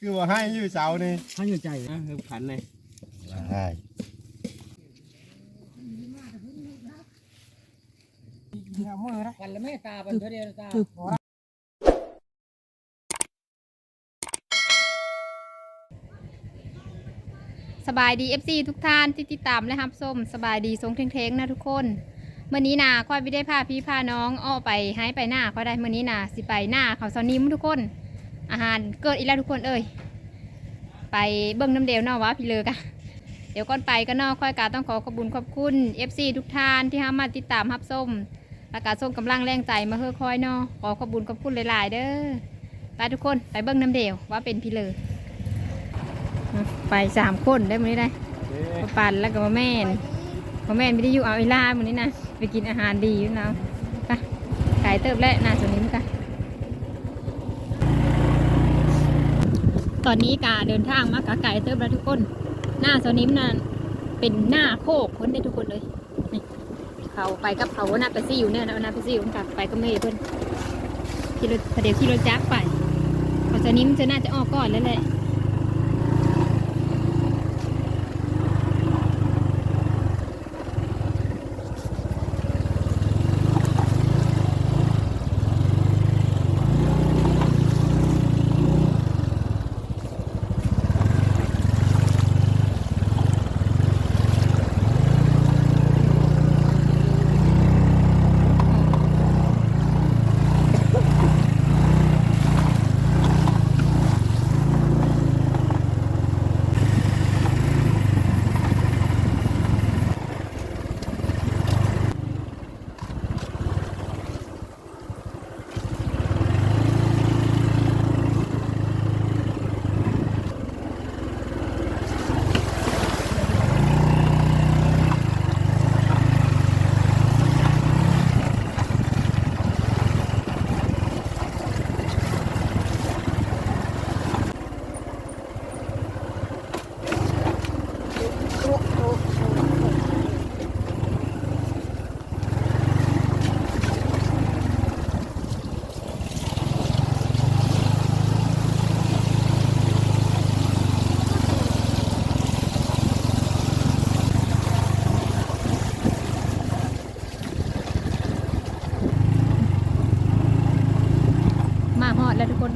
คือว่าให้อยู่เสานี่ถ้าอยู่ใจอะเพิ่มขันเลยใช่วันละแม่ตาบันเดียวตาสบายดี FC ทุกท่านที่ติดตามและรับส้มสบายดีทรงเทงๆนะทุกคนเมื่อนี้นาค่อยไม่ได้พาพี่พาน้องอ้อไปให้ไปหน้าค่อยได้เมื่อนี้นาสิไปหน้าเขาซอนิมทุกคน อาหารเกิดอีกแล้วทุกคนเอ้ยไปเบิ้งน้ำเดียวเนอวะพี่เลอกะเดี๋ยวก่อนไปก็นอค่อยกาต้องขอขอบคุญขอบคุณ FC ทุกท่านที่ห้ามาติดตามรับส้มและกาศส่งกำลังแรงใจมาเฮ้อคอยเนอขอขอบคุญขอบคุณหลายๆเด้อไปทุกคนไปเบิ้งน้ำเดียวว่าเป็นพี่เลอไปสามคนได้มื้อนี้ได้มาปั่นแล้วก็มาแม่นมาแม่นไม่ได้อยู่เอาเวลามื้อนี้นะไปกินอาหารดีอยู่แล้วไปขายเติบแล้วนาสวนนิมกัน ตอนนี้กาเดินทางมากาไก่เติมแล้วทุกคน หน้าโซนิมนั่นเป็นหน้าโคกคนได้ทุกคนเลยนี่เขาไปกับเขาหน้าไปซี่อยู่เนี่ยนะหน้าไปซี่อยู่กับไปก็ไม่เพื่อนขี่รถเดี๋ยวขี่รถจักไปเขาสวนนิมจะน่าจะออกก่อนแล้วแหละ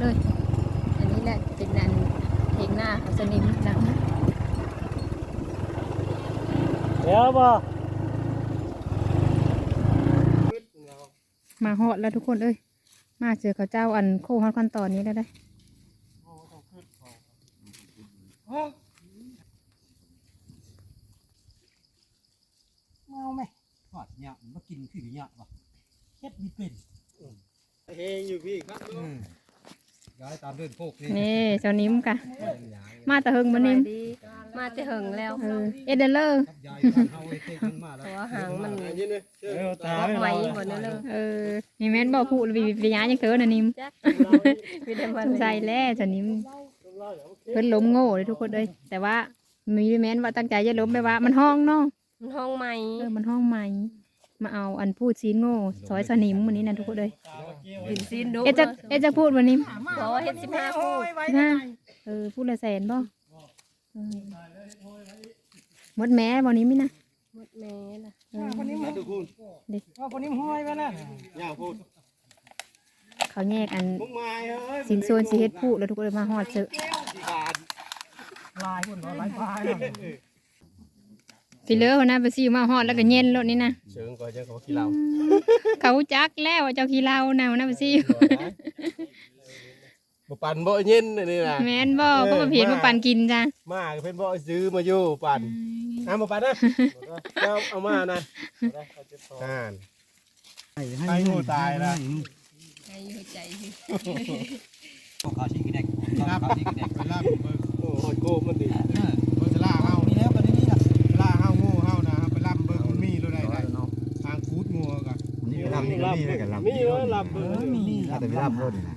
เลย อันนี้แหละเป็นนันเพลงหน้าเขาสนิมนะเดี๋ยวบ่มาฮอดแล้วทุกคนเอ้ย มาเจอเขาเจ้าอันโค้งฮอดขั้นตอนนี้แล้วได้เมาไหมทอดเนี่ยมันมากินคือเนี่ยป่ะเฮ็ดมีเป็นเฮงอยู่พี่ครับ ย้ายตามเดินโคกนี่นี่เจ้านิ้มกะ มาแต่เฮิงมานิ่มมาแต่เหิงแล้วเออเอเดนเลอร์ครับย้ายบ้านเฮาไอ้เต็กมันมาแล้วตัวหางมันยินเลยเร็วตาล็อกไหมหมดนั่นเลยเออมีแม่นบอกผู้วิวิญญาณยังเธอน่ะนิ่มจักมีแต่วันสงสัยแล้วเจ้านิ้มเพิ่นล้มโง่เลยทุกคนเลยแต่ว่ามีแม่นว่าตั้งใจจะล้มไปว่า มันห้องเนาะมันห้องใหม่เออมันห้องใหม่ มาเอาอันพูดซีนโง่ซอยสนิมวันนี้นะทุกคนเลยกินซีนดูเอะจะเอะจะพูดวันนี้บอกว่าเฮ็ดสิบห้าพูดนะเออพูดละแสนบ่เออหมดแม้วันนี้มินะหมดแม่ล่ะเออทุกคนว่าคนนี้ห้อยไปแล้วย่าพูดเขาแยกอันมึงมาเอ้ยสินส่วนสิเฮ็ดพูดแล้วทุกคนเลยมาฮอดเจอขาดลายคนลายปลาย ฟิเลอร์คนนั้นไปซิวมาฮอดแล้วก็เย็นรถนี่นะเชิงก่อนจะเขาขี้เราเขาจักแล้วว่าเจ้าขี้เหล้านะวันนั้นไปซิวบ่ปั่นบ่เย็นนี่นะแม่นบ่ก็มาเพียนมาปั่นกินจ้ะมาก็เป็นบ่ซื้อมาอยู่ปั่นเอามาปั่นนะเอาเอามานะอ่านให้งูตายนะให้หัวใจพวกเขาชิงกินแดกเขาชิงกินแดกไปล่าเบิ่งโอ้โหโกมันดิ นี่ไปรับนี่ก็มีนะกันรับมีแล้วล่ำเบิ่งมีถ้าแต่ไม่รับรถนี่นะ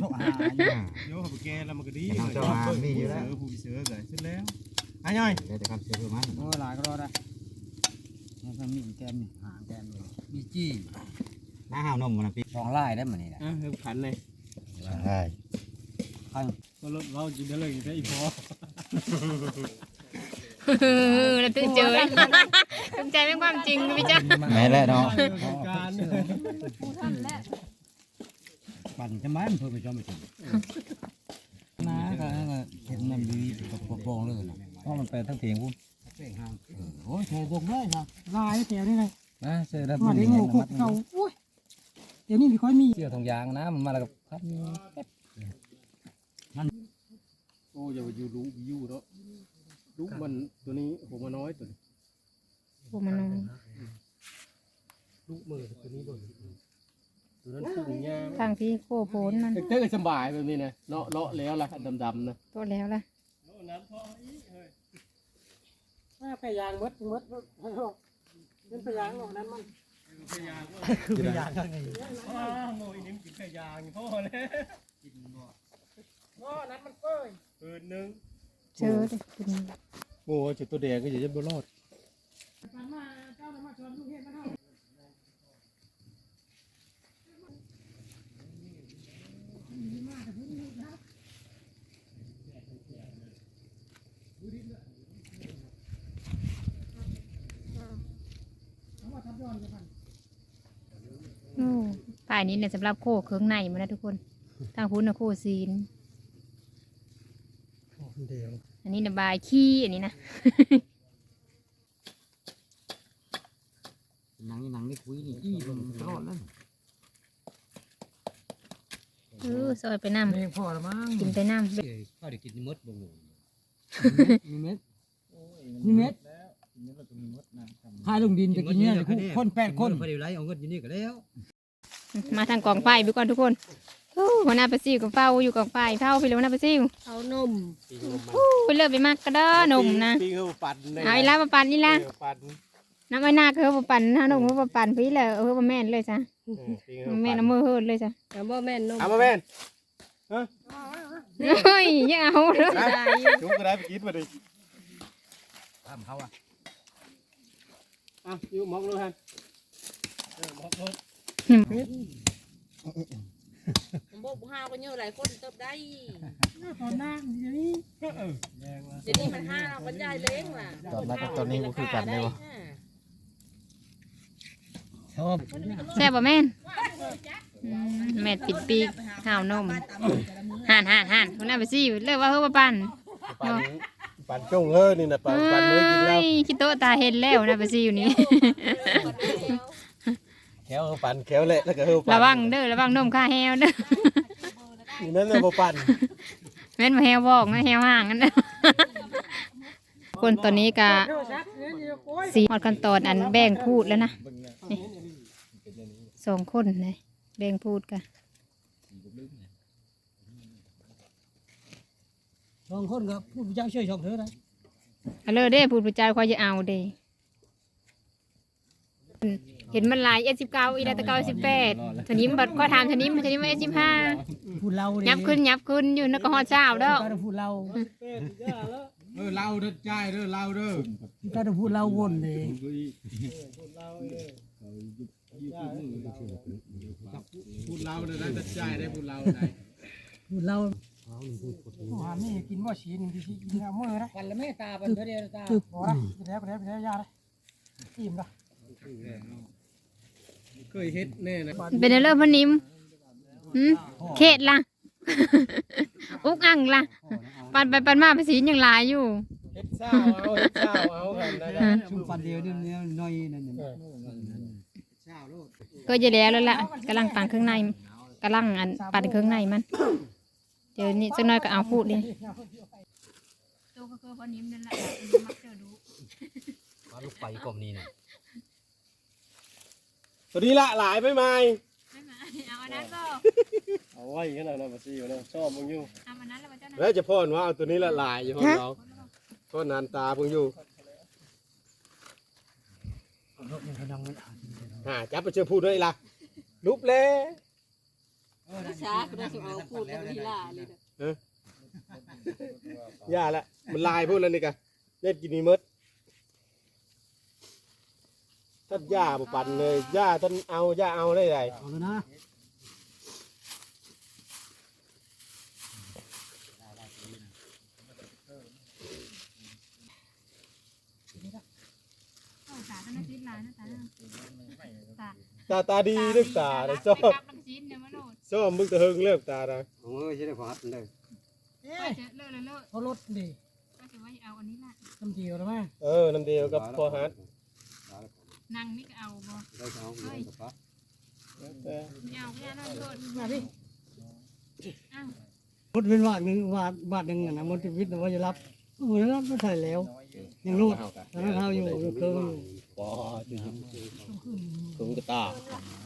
โชคหาอยู่เดี๋ยวเขาไปแก้แล้วมันก็ดีทางเจ้าอามีอยู่แล้วเสือผู้เสือเกิดขึ้นแล้วอะย่อยเดี๋ยวจะคำเชื่อเพิ่มมันโอ้หลายก็รอได้นี่ก็มีแกมนี่หางแกมนี่มีจี้น้าห้าวนมมันนะพี่สองลายได้เหมือนนี่นะอะเพิ่มขันเลยไว้ใช่ก็เราจินได้เลยได้อีพอเออ แล้วตื่นเจอสนใจเป็นความจริงพี่จ้าแม่นแล้วเนาะการปั่นจะไม้มันเพิ่มไปจอมไปถึงน้าก็เห็นมันดีกับโปร่งเลยนะเพราะมันไปทั้งเพียงพุ่มโอ้ยแถวตรงเลยนะลายแถวนี่เลยนะเสื้อแล้วมาได้งูกบเขาโอ้ยเดี๋ยวนี้ไม่ค่อยมีเสื้อทองยางนะมันมาแล้วกับครับโอ้อย่าอยู่รู้อยู่เนาะลูกมันตัวนี้ผมมาน้อยตัวนี้ โอ้มันน้อย ลูกมือตัวนี้บ่ตัวนั้นพุ่งยาง ทาง พี่โคโพนมันเต้ก็สบายแบบนี้นะเลาะเลาะแล้วล่ะดำๆนะโตแล้วล่ะพยางมดมดเป็นพยางนั้นมันคือยางไงว้าโมยนิ่มกินแค่ยางพ่อแล้วก็นั้นมันเป้ยคืนนึงเจอเด็กกินโอ้จุดตัวแดงก็อย่าจะบ่รอดมันมาเจ้ามาชวนลูกเห็น มันเท่าโอ้ฝ่ายนี้เนี่ยสำหรับโคเครื่องในมันนะทุกคนทางพุ้นนะโคซีนเดียวอันนี้นะบายขี้อันนี้นะหนังนี่หนังนี่คุยนี่อี้มันตลอดเลยเออซอยไปน้เองพอละมั้งำกินไปน้ำข้าวเด็กกินมดบ่งมีเม็ดมีเม็ดพายลงดินจะกินเนี่ยคนแปดคนพอดีไรเอาเงินอยู่นี่ก็แล้ว มาทางกองไฟไปก่อนทุกคนโอ้หัวหน้าประซิวกับเฝ้าอยู่กองไฟเฝ้าไปเลยหัวหน้าประซิวเอานมปีงมไปเลิกไปมากก็เด้อหนุ่มนะปีงเขาปั่นเอาอีลามาปั่นอีลาปั่นน้ำไอ้นาคือมาปั่นน้าหนุ่มมาปั่นพี่เลยเออมาแม่นเลยจ้ะแม่นเอามือเฮิดเลยจ้ะแต่บ่แม่นนมเอามาแม่นเฮ้ยอยังเอาเลยจุกก็ได้ไปกินมาดิทำเขาอะอะอยู่มองเลยฮะเออมองเลย ผมบอกห้าวกันเยอะหลายคนเติบได้ตอนนั่งเดี๋ยวนี้แรงละเดี๋ยวนี้มันห้าวกันยายเล้งล่ะตอนนั้นกับตอนนี้ก็คือกันเลยวะชอบแซ่บป่ะแม่นอืมแม่นปิดปีกข้าวนมห่านห่านห่านหัวหน้าประซิวเลิกว่าเฮ้ยมาปั่นปั่นปั่นจงเฮ้อนี่นะปั่นปั่นมือกินแล้วเอ้ยคิดโตะตาเห็นแล้วนะประซิวนี่ แขวเขาปั่นแขวเละแล้วก็เฮ้อปั่นระวังเด้อระวังนมข้าแฮวเด้อนี่นั่นน่ะบ่ปั่นแม่นมาแฮวบอกนะแฮวห่างกันนะคนตอนนี้ก็สีหอดกันตอนอันแบ่งพูดแล้วนะนี่สองคนเลยแบ่งพูดกันสองคนครับผู้เจ้าช่วยชมเธอนะเอาเลยเด้พูดประจายควายจะเอาเด้ เห็นมันหลายเอสิบเก้าอีดาตะเก้าสิบแปดทีนี้มันบัดก็ถามทีนี้มันทีนี้มันเอสิบห้าพูดเรายับขึ้นยับขึ้นอยู่นักก็ฮอดเช้าแล้วการพูดเราเออเล่าเด้อใจเด้อเล่าเด้อการพูดเราวนเลยพูดเล่าเด้อได้ใจได้พูดเล่าได้พูดเราหานี่กินว่าชีนที่กินเอามือนะกันแล้วแม่ตาเป็นเดียวตาตึบพอละไปแล้วไปแล้วไปแล้วยาเลยอิ่มละ เคยเฮ็ดแน่นะเป็นเรื่องพนิมหืมเขตล่ะ อุกอังล่ะ ปันไปปันมาภาษียังหลายอยู่ เฮ็ดเศร้าเอาเฮ็ดเศร้าเอากันนะจ๊ะชุมฟันเดียวนี่เนี่ยน้อยนั่นนี่ก็จะแล้วแล้วล่ะกำลังปั่นเครื่องในกำลังอันปั่นเครื่องในมัน เดี๋ยวนี้สักหน่อยก็เอาพูดเลยตัวก็คือพนิมนั่นแหละมักเจอดูลูกไปกลมนี้นะ ตัวนี้ละหลายไปไหมเอาอันนั้นก็เอาไว้ขนาดนั้นบ่สิอยู่นะชอบมึงอยู่เอาอันนั้นแล้วเจ้าแล้วจะพ่อนว่าเอาตัวนี้ละหลายอยู่ห้องเราพ่อนานตามึงอยู่อ่าจับไปเชื่อพูดด้วยล่ะลุบเลยช้าก็ได้สิเอาพูดแล้วทีล่าเลยนะย่าละมันลายพูดแล้วนี่กะเล่นกินนี่มด ท่านย่าปั่นเลยย่าท่านเอาย่าเอาได้ไรเอาแล้ตานยนะตาตาดีเลือกตาเลยชอบมันจีมชอบมึงตะเฮงเลือกตานะโอ้ยใช่ได้พอฮัทเลยเอ๊ะอเลยเลยเลิกเขาลดดิก็จะว่าเอาอันนี้ละน้ำเดียวหรือไม่เออน้ำเดียวกับพอฮัท นั่งนี่ก็เอาบ่ได้เขาเอากับปะไม่เอาไม่เอานั่นโลดมาพี่อ้าวมดเป็นบาทหนึ่งบาทบาทหนึ่งอะนะมดชีวิตนะว่าจะรับโอ้ยรับไม่ใช่แล้ว ยังรูดตอนนั้นเขาอยู่อยู่เครื่องอยู่ปอถึงกระตา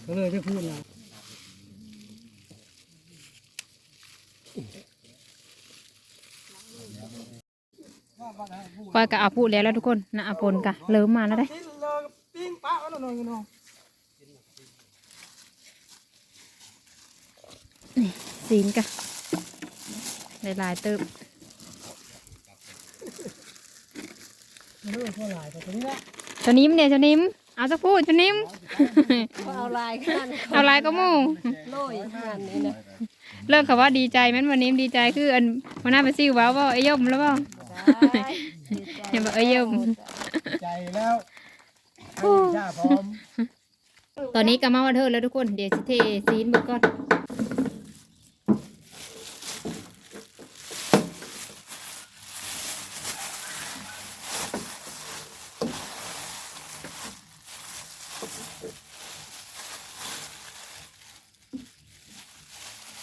ก็เลยจะพูดนะคอยก็เอาพูดแล้วแล้วทุกคนนะอาพลกะเริ่มมาแล้วได้ ปิ้งป้าเอาหน่อยกันเนาะซีนกะหลายๆเติมเออพอหลายแต่ตรงนี้ละชนิมเนี่ยชนิมเอาสักพูดชนิมเอาลายกันเอาลายก็หมู่โรยขนาดนี้นะเลิกคำว่าดีใจแม่นวันนี้ดีใจคืออันวันหน้าไปซิ่วว้าวว่าไอ้ย่อมแล้วเปล่าเห็นบอกเอ้ยเยี่ยมใจแล้ว ให้ชาพร้อมตอนนี้ก็มาวันเทิดแล้วทุกคน เดี๋ยวสิเทซีนเบิดก่อน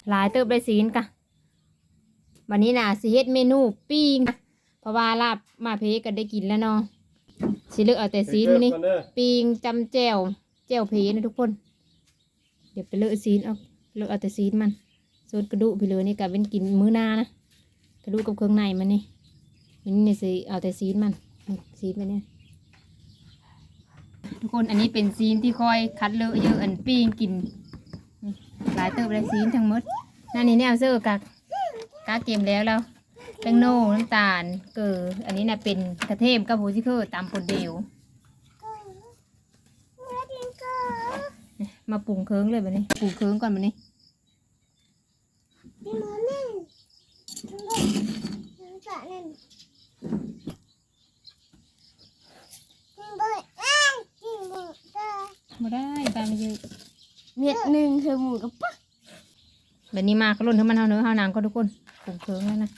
หลายเติบได้ซีนกะวันนี้น่ะสิเฮ็ดเมนูปิ้งเพราะว่าลาบมาเพก็ได้กินแล้วเนาะ สิเลือกเอาแต่ซีนมานี่ปิงจำแจวแจวเพนะทุกคน เดี๋ยวไปเลอะซีนเอาเลอะเอาแต่ซีนมันส่วนกระดูกไปเลยนี่กะเป็นกินมื้อหน้านะกระดูกกับเครื่องในมันนี่มันนี่สิเอาแต่ซีนมันเอาซีนไปเนี่ยทุกคนอันนี้เป็นซีนที่คอยคัดเลอะเยอะอันปิ้งกินนี่หลายเติบเลยซีนทั้งหมดนั่นนี่เนี่ยเอาเสื้อกากกาเกมแล้วแล้ว แป้งโน่น้ำตาล เกลือ อันนี้น่ะเป็นกระเทียมกับโฮซิเคอร์ตามปนเดียว มาปรุงเคิงเลยแบบนี้ ปรุงเคิงก่อนแบบนี้มาได้ตามไปเยอะเม็ดหนึ่งคือหมูกับปั๊กแบบนี้มาก็ล่นทั้งมันเท่าเนื้อเท่านางก็ทุกคนปรุงเคิงแล้วนะ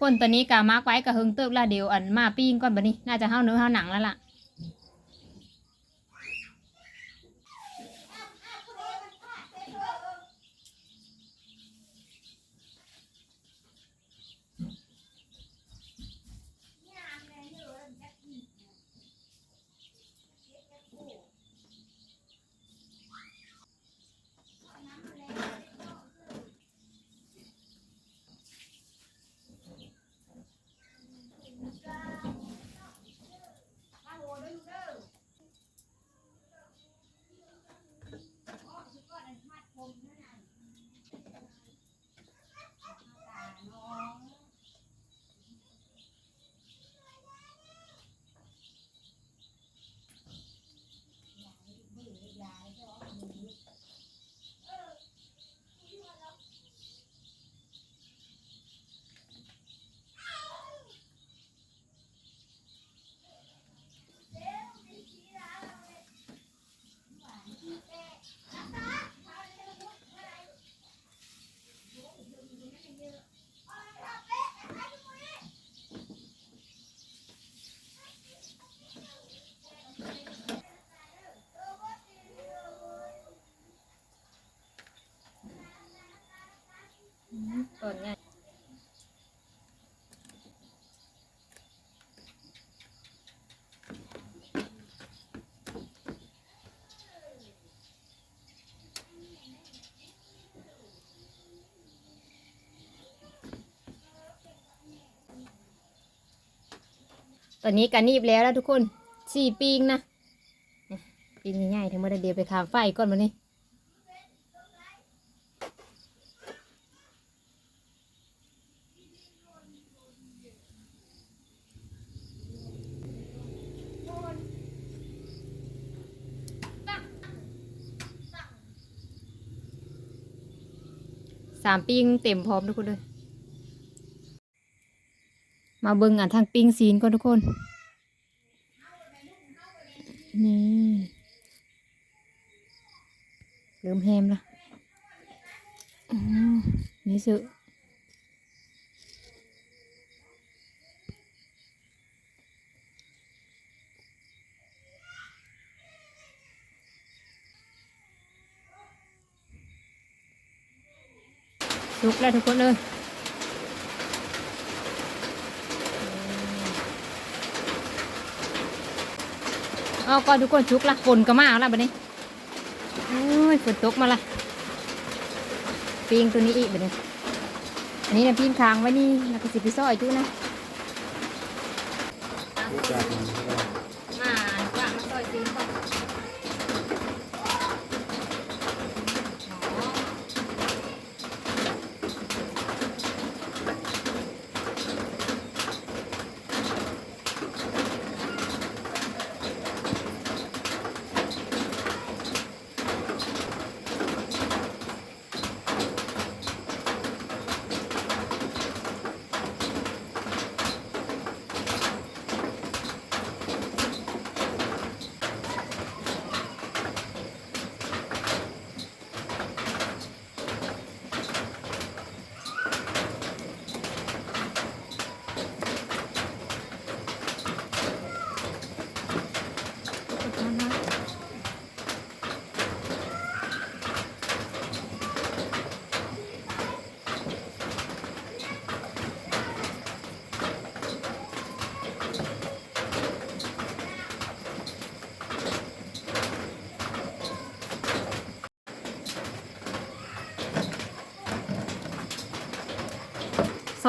คนตอนนี้กามาร์กไว้กับเฮิงเติบละเดี๋ยวอันมาปิ้งก่อนแบบนี้ น่าจะเท่าเนื้อเท่าหนังแล้วล่ะ อนนี้กันนีบแล้วนะทุกคนสี่ปีงนะปีนง่ายทั้งหมดเดียวไปขามไฟก่อนมานี่สามปีงเต็มพร้อมทุกคนเลย มาเบิ่งอะทางปิ้งซีนก่อนทุกคน นี่เริ่มแฮมละนี่สึลุกแล้วทุกคนเลย เอาก่อนทุกคนชุกละฝนก็มาแล้วบัดนี้โอ้ยฝนตกมาละปีงตัวนี้อีกบัดนี้ อันนี้นะปีงค้างไว้นี่แล้วก็สิไปซ่อยจุนะ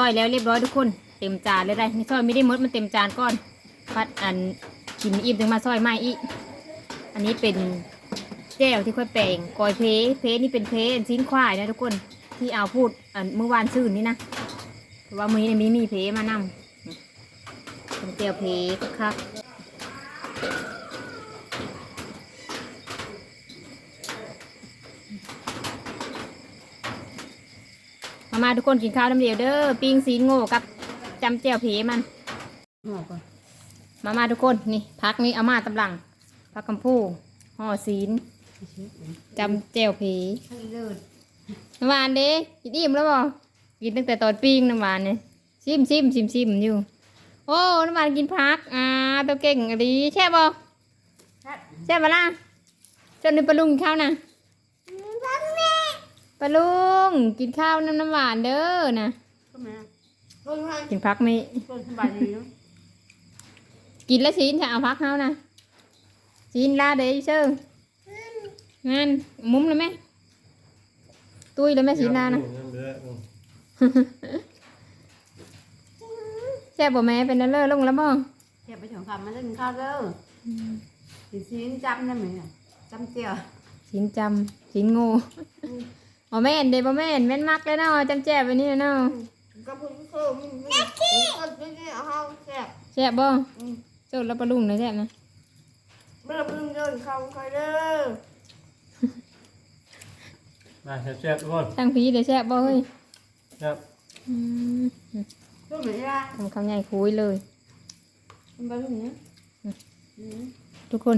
อยแล้วเรียบร้อยทุกคนเต็มจานเลยได้นี่ซอยไม่ได้มดมันเต็มจานก้อนพัดอันกินอิ่มถึงมาซอยไม่อีกอันนี้เป็นแจ่วที่ค่อยแปลงกอยเพเพนี่เป็นเพชิ้นควายนะทุกคนที่เอาพูดอันเมื่อวานซื่นนี่นะแต่ว่ามือนี่มีมีเพมานำเป็นแจ่วเพคัก มามาทุกคนกินข้าวน้ำเดียวเด้อปิ้งซีนโง่กับจำแจ่วเพมัน ห่อก่อนมามาทุกคนนี่พักนี้เอามาตำลังพักคำพูห่อศีลจำแจวผีให้เลิศน้ำหวานเด้กินอิ่มแล้วบ่กินตั้งแต่ตอนปิ้งน้ำหวานเนี่ยซิมซิมซิมซิมอยู่ โอ้น้ำหวานกินพักอ่าตัวเก่งอะดีแช่บบ่แช่บบ่ล่ะจนในปลาลุงกินข้าวนะ ปลาลุงกินข้าวน้ำน้ำหวานเด้อนะก็มาต้นไม้กินพักไหมต้นสบายดีเนาะกินแล้วซีนจะเอาพักเฮานะซีนลาเด้เชื่องั้นมุ้มเลยไหมตุ้ยเลยไหมซีนลานะแซ่บบ่แม่เป็นนั่นเลยลงแล้วบ่เก็บไปถึงคำมาเล่นข้าวเด้อสีซีนจำได้ไหมอะจำเจียวซีนจำซีนโง่ อ๋อแม่นเดบ่แม่นแม่นมักเลยเนาะจำแจบไปนี่เนาะก็พูดเพิ่มมันไม่ก็ไม่ได้เอาแซ่บแซ่บบ่โจดแล้วปลาลุงนะแซ่บนะไม่ต้องเพิ่งเดินเข้าใครเด้อมาแซ่บๆทุกคนทั้งพีเด้อแซ่บบ่เฮ้ยครับอืมต้นไหนล่ะทำคำใหญ่คุยเลยมันไปตรงนี้ทุกคน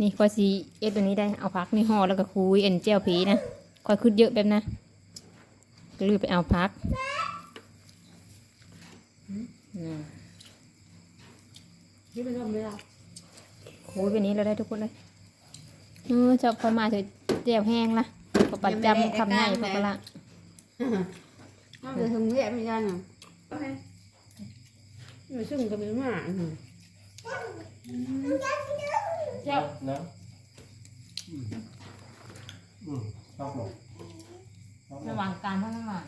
นี่คอสีเอ็ดตัวนี้ได้เอาพักนี่ห่อแล้วก็คุยเอ็นเจียวผีนะ คอยขึ้นเยอะแบบนะก็รีบไปเอาพักอืมที่เป็นต้นไหนล่ะคุยแบบนี้เราได้ทุกคนเลยเออชอบพอมาเถอะเจียวแห้งละพอปัดจำคำใหญ่พอกละมันจะถึงเรียบไม่ได้น่ะมันซึ่งก็มีหมาอืมเจ้านะอืมอืม ชอบหมดชอบหมระดหว่างการทั้งนั้น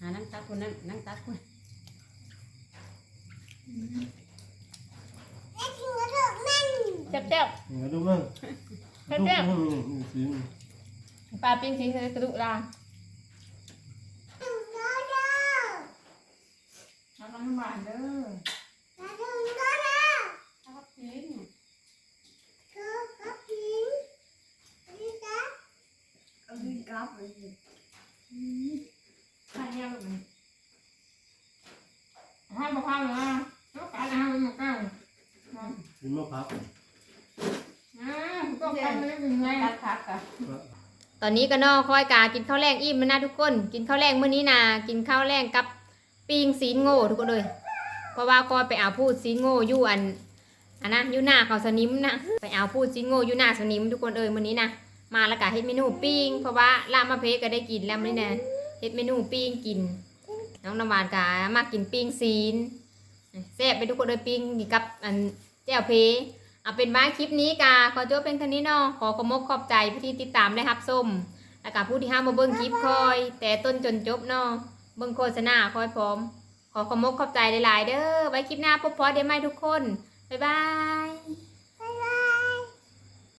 หานั่งตักคนนั่งนั่งตักคนเจ็บเจ็บเดี๋ยวดูมั่งเจ็บดูเจ็บมั่งนี่สีปลาปิ้งสีกระดูกลางเอาน้ำหวานเด้อ เอาดินกลับเลยอืมห้ามพังนะต้องการเอามาเก้ากินมะพร้าวต้องการไม่เป็นไงตัดผักอะตอนนี้ก็นอคอยกากินข้าวแรงอิ่มนะทุกคน กินข้าวแรงมื้อนี้นะกินข้าวแรงกับปิงซีโง่ทุกคนเลยเพราะว่าคอยไปเอาพูดซีโง่อยู่อันอันนะยู่หน้าเขาสนิมนะไปเอาพูดซีโง่ยู่หน้าสนิมทุกคนเอ้ยมื้อนี้นะ มาแล้วก็เฮ็ดเมนูปิ้งเพราะว่าลาบมะเพก็ได้กินแล้วนี้นะเฮ็ดเมนูปิ้งกิน น้องน้ำหวานกามากินปิ้งซีนแซ่บไปทุกคนเลยปิ้งกับอันแจ่วเพเอาเป็นว่าคลิปนี้กาขอจบเป็นเท่านี้เนาะขอขอมกขอบใจผู้ที่ติดตามและรับชมแล้วก็ผู้ที่ห้ามมาเบิ่งคลิปคอย แต่ต้นจนจบเนาะเบิ่งโฆษณาคอยพร้อม ขอขอมกขอบใจหลายๆเด้อไว้คลิปหน้าพบพอเดี๋ยวไม่ทุกคน บ๊ายบาย